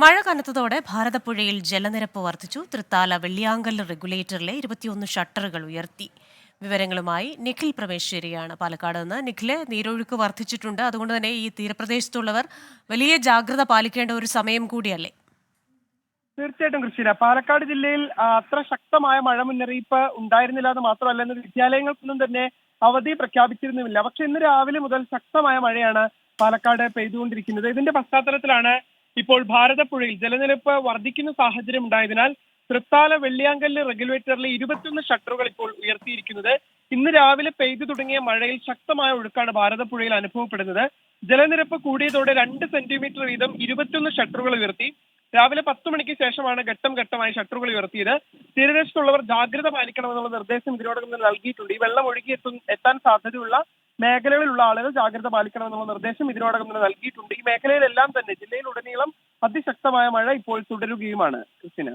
മഴ കനത്തതോടെ ഭാരതപ്പുഴയിൽ ജലനിരപ്പ് വർദ്ധിച്ചു. തൃത്താല വെള്ളിയാങ്കൽ റെഗുലേറ്ററിലെ ഇരുപത്തിയൊന്ന് ഷട്ടറുകൾ ഉയർത്തി. വിവരങ്ങളുമായി നിഖിൽ പ്രമേശ്വരിയാണ് പാലക്കാട് നിന്ന്. നിഖിൽ നീരൊഴുക്ക് വർദ്ധിച്ചിട്ടുണ്ട്. അതുകൊണ്ട് തന്നെ ഈ തീരപ്രദേശത്തുള്ളവർ വലിയ ജാഗ്രത പാലിക്കേണ്ട ഒരു സമയം കൂടിയല്ലേ? തീർച്ചയായിട്ടും കൃഷിന പാലക്കാട് ജില്ലയിൽ അത്ര ശക്തമായ മഴ മുന്നറിയിപ്പ് ഉണ്ടായിരുന്നില്ല എന്ന് മാത്രമല്ല ഇന്ന് വിദ്യാലയങ്ങൾക്കൊന്നും തന്നെ അവധി പ്രഖ്യാപിച്ചിരുന്നുമില്ല. പക്ഷെ ഇന്ന് രാവിലെ മുതൽ ശക്തമായ മഴയാണ് പാലക്കാട് പെയ്തുകൊണ്ടിരിക്കുന്നത്. ഇതിന്റെ പശ്ചാത്തലത്തിലാണ് ഇപ്പോൾ ഭാരതപ്പുഴയിൽ ജലനിരപ്പ് വർദ്ധിക്കുന്ന സാഹചര്യം ഉണ്ടായതിനാൽ തൃത്താല വെള്ളിയാങ്കല്ല് റെഗുലേറ്ററിലെ ഇരുപത്തിയൊന്ന് ഷട്ടറുകൾ ഇപ്പോൾ ഉയർത്തിയിരിക്കുന്നത്. ഇന്ന് രാവിലെ പെയ്തു തുടങ്ങിയ മഴയിൽ ശക്തമായ ഒഴുക്കാണ് ഭാരതപ്പുഴയിൽ അനുഭവപ്പെടുന്നത്. ജലനിരപ്പ് കൂടിയതോടെ രണ്ട് സെന്റിമീറ്റർ വീതം ഇരുപത്തിയൊന്ന് ഷട്ടറുകൾ ഉയർത്തി. രാവിലെ പത്ത് മണിക്ക് ശേഷമാണ് ഘട്ടം ഘട്ടമായി ഷട്ടറുകൾ ഉയർത്തിയത്. തീരദേശത്തുള്ളവർ ജാഗ്രത പാലിക്കണമെന്നുള്ള നിർദ്ദേശം ഇതിനോടകം നൽകിയിട്ടുണ്ട്. ഈ വെള്ളം ഒഴുകി എത്തും എത്താൻ സാധ്യതയുള്ള മേഖലകളിലുള്ള ആളുകൾ ജാഗ്രത പാലിക്കണം എന്നുള്ള നിർദ്ദേശം ഇതിനോടകം തന്നെ നൽകിയിട്ടുണ്ട്. ഈ മേഖലയിലെല്ലാം തന്നെ ജില്ലയിലുടനീളം അതിശക്തമായ മഴ ഇപ്പോൾ തുടരുകയുമാണ് ക്രിസ്tina